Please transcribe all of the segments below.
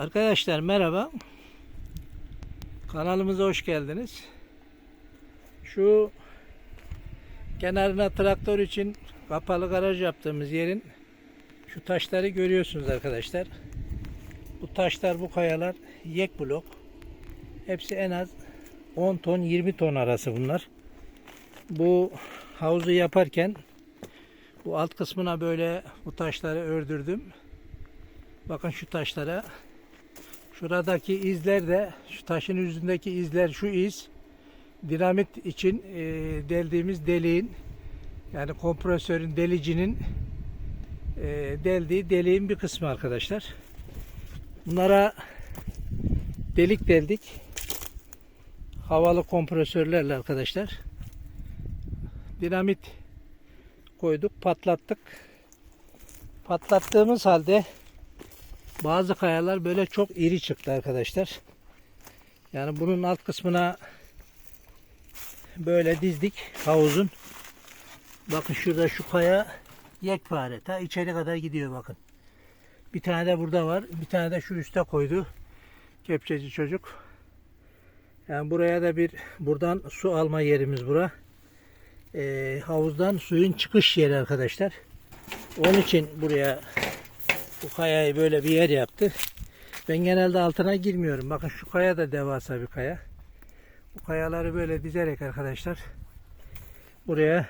Arkadaşlar merhaba. Kanalımıza hoş geldiniz. Şu kenarına traktör için kapalı garaj yaptığımız yerin şu taşları görüyorsunuz arkadaşlar. Bu taşlar bu kayalar yek blok. Hepsi en az 10 ton 20 ton arası bunlar. Bu havuzu yaparken bu alt kısmına böyle bu taşları ördürdüm. Bakın şu taşlara. Şuradaki izler de şu taşın yüzündeki izler şu iz dinamit için e, deldiğimiz deliğin yani kompresörün delicinin e, deldiği deliğin bir kısmı arkadaşlar. Bunlara delik deldik. Havalı kompresörlerle arkadaşlar. Dinamit koyduk, patlattık. Patlattığımız halde bazı kayalar böyle çok iri çıktı arkadaşlar. Yani bunun alt kısmına böyle dizdik havuzun. Bakın şurada şu kaya yekpare. Ta içeri kadar gidiyor bakın. Bir tane de burada var. Bir tane de şu üste koydu. Kepçeci çocuk. Yani buraya da bir buradan su alma yerimiz bura. Ee, havuzdan suyun çıkış yeri arkadaşlar. Onun için buraya bu kayayı böyle bir yer yaptı. Ben genelde altına girmiyorum. Bakın şu kaya da devasa bir kaya. Bu kayaları böyle dizerek arkadaşlar buraya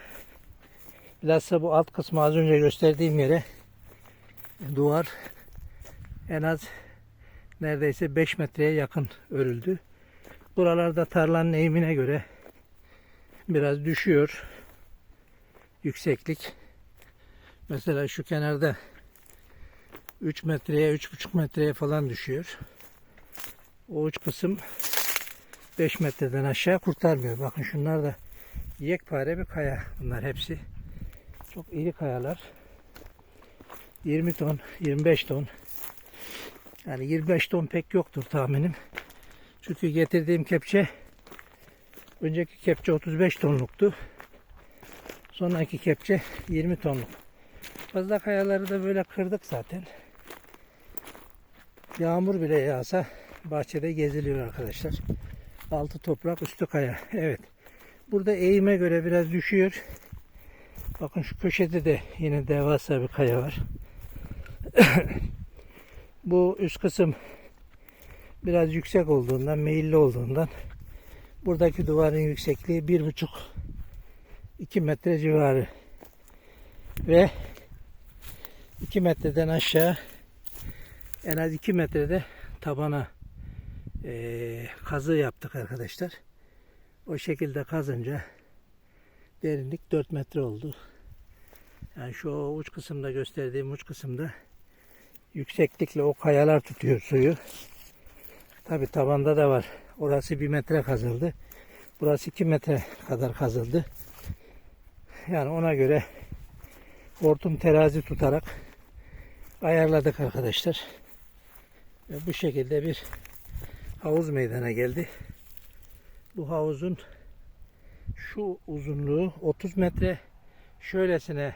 bilhassa bu alt kısmı az önce gösterdiğim yere duvar en az neredeyse 5 metreye yakın örüldü. Buralarda tarlanın eğimine göre biraz düşüyor yükseklik. Mesela şu kenarda 3 metreye 3,5 metreye falan düşüyor. O uç kısım 5 metreden aşağı kurtarmıyor. Bakın şunlar da yekpare bir kaya. Bunlar hepsi. Çok iri kayalar. 20 ton, 25 ton. Yani 25 ton pek yoktur tahminim. Çünkü getirdiğim kepçe önceki kepçe 35 tonluktu. Sonraki kepçe 20 tonluk. Fazla kayaları da böyle kırdık zaten. Yağmur bile yağsa bahçede geziliyor arkadaşlar. Altı toprak üstü kaya. Evet. Burada eğime göre biraz düşüyor. Bakın şu köşede de yine devasa bir kaya var. Bu üst kısım biraz yüksek olduğundan, meyilli olduğundan buradaki duvarın yüksekliği bir buçuk 2 metre civarı ve 2 metreden aşağı en az 2 metrede tabana eee, kazı yaptık arkadaşlar. O şekilde kazınca derinlik 4 metre oldu. Yani şu uç kısımda gösterdiğim uç kısımda yükseklikle o kayalar tutuyor suyu. Tabi tabanda da var. Orası 1 metre kazıldı. Burası 2 metre kadar kazıldı. Yani ona göre hortum terazi tutarak ayarladık arkadaşlar. Bu şekilde bir havuz meydana geldi. Bu havuzun şu uzunluğu 30 metre. Şöylesine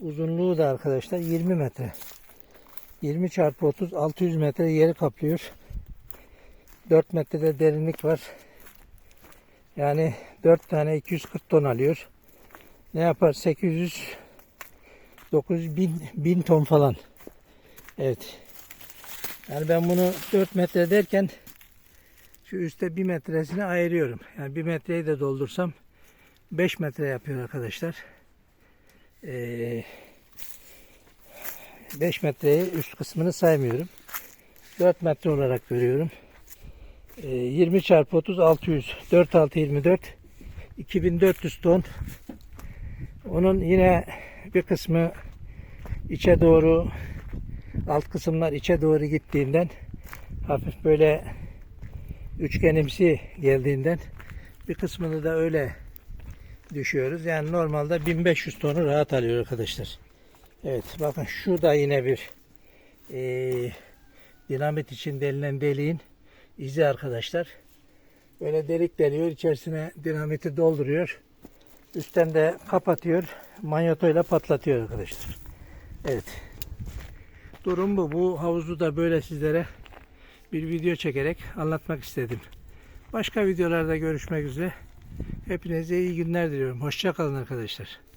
uzunluğu da arkadaşlar 20 metre. 20 çarpı 30 600 metre yeri kaplıyor. 4 metrede derinlik var. Yani 4 tane 240 ton alıyor. Ne yapar? 800 900 bin, bin ton falan. Evet. Yani ben bunu 4 metre derken şu üstte 1 metresini ayırıyorum. Yani 1 metreyi de doldursam 5 metre yapıyor arkadaşlar. Ee, 5 metreyi üst kısmını saymıyorum. 4 metre olarak görüyorum. Ee, 20 çarpı 30 600 4 6 24 2400 ton. Onun yine bir kısmı içe doğru alt kısımlar içe doğru gittiğinden hafif böyle üçgenimsi geldiğinden bir kısmını da öyle düşüyoruz. Yani normalde 1500 tonu rahat alıyor arkadaşlar. Evet bakın şu da yine bir eee, dinamit için delinen deliğin izi arkadaşlar. Böyle delik deliyor. içerisine dinamiti dolduruyor. Üstten de kapatıyor. Manyotoyla patlatıyor arkadaşlar. Evet. Durum bu. Bu havuzu da böyle sizlere bir video çekerek anlatmak istedim. Başka videolarda görüşmek üzere. Hepinize iyi günler diliyorum. Hoşça kalın arkadaşlar.